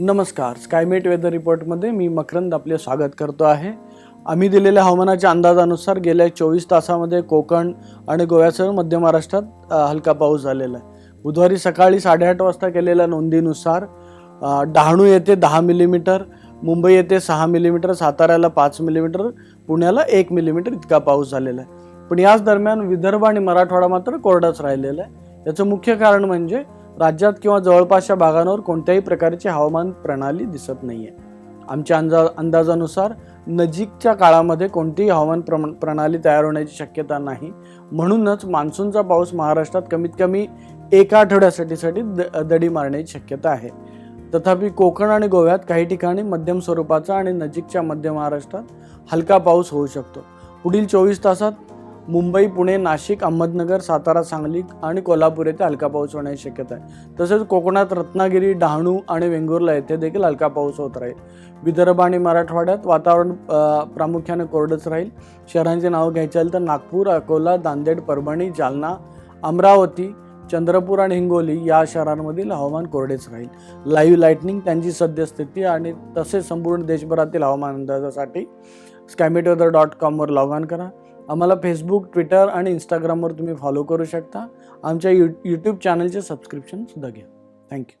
नमस्कार. Skymet weather रिपोर्टमध्ये मी मकरंद आपले स्वागत करतो आहे. आम्ही दिलेल्या हवामानाच्या अंदाजानुसार गेल्या चोवीस तासामध्ये कोकण आणि गोव्यासह मध्य महाराष्ट्रात हलका पाऊस झालेला आहे. बुधवारी सकाळी साडेआठ वाजता केलेल्या नोंदीनुसार डहाणू येथे दहा मिलीमीटर मुंबई येथे सहा मिलीमीटर साताऱ्याला पाच मिलीमीटर पुण्याला एक मिलीमीटर इतका पाऊस झालेला आहे. पण याच दरम्यान विदर्भ आणि मराठवाडा मात्र कोरडाच राहिलेला आहे. याचं मुख्य कारण म्हणजे राज्यात किंवा जवळपासच्या भागांवर कोणत्याही प्रकारची हवामान प्रणाली दिसत नाही आहे आमच्या अंदा अंदाजानुसार नजीकच्या काळामध्ये कोणतीही हवामान प्रम प्रणाली तयार होण्याची शक्यता नाही. म्हणूनच मान्सूनचा पाऊस महाराष्ट्रात कमीत कमी एका आठवड्यासाठीसाठी द दडी मारण्याची शक्यता आहे. तथापि कोकण आणि गोव्यात काही ठिकाणी मध्यम स्वरूपाचा आणि नजीकच्या मध्य महाराष्ट्रात हलका पाऊस होऊ शकतो. पुढील चोवीस तासात मुंबई पुणे नाशिक अहमदनगर सातारा सांगली आणि कोल्हापूर येथे हलका पाऊस होण्याची शक्यता आहे. तसेच कोकणात रत्नागिरी डहाणू आणि वेंगुर्ला येथे देखील हलका पाऊस होत राहील. विदर्भ आणि मराठवाड्यात वातावरण प्रामुख्याने कोरडंच राहील. शहरांची नावं घ्यायचे असेल तर नागपूर अकोला नांदेड परभणी जालना अमरावती चंद्रपूर आणि हिंगोली या शहरांमधील हवामान कोरडेच राहील. लाईव्ह लाईटनिंग त्यांची सद्यस्थिती आणि तसेच संपूर्ण देशभरातील हवामान अंदाजासाठी स्कॅमेटवेदर डॉट कॉमवर लॉग ऑन करा. आम्हाला फेसबुक ट्विटर आणि इंस्टाग्रामवर तुम्ही फॉलो करू शकता. आमच्या यू यूट्यूब चॅनलचे सबस्क्रिप्शनसुद्धा घ्या. थँक्यू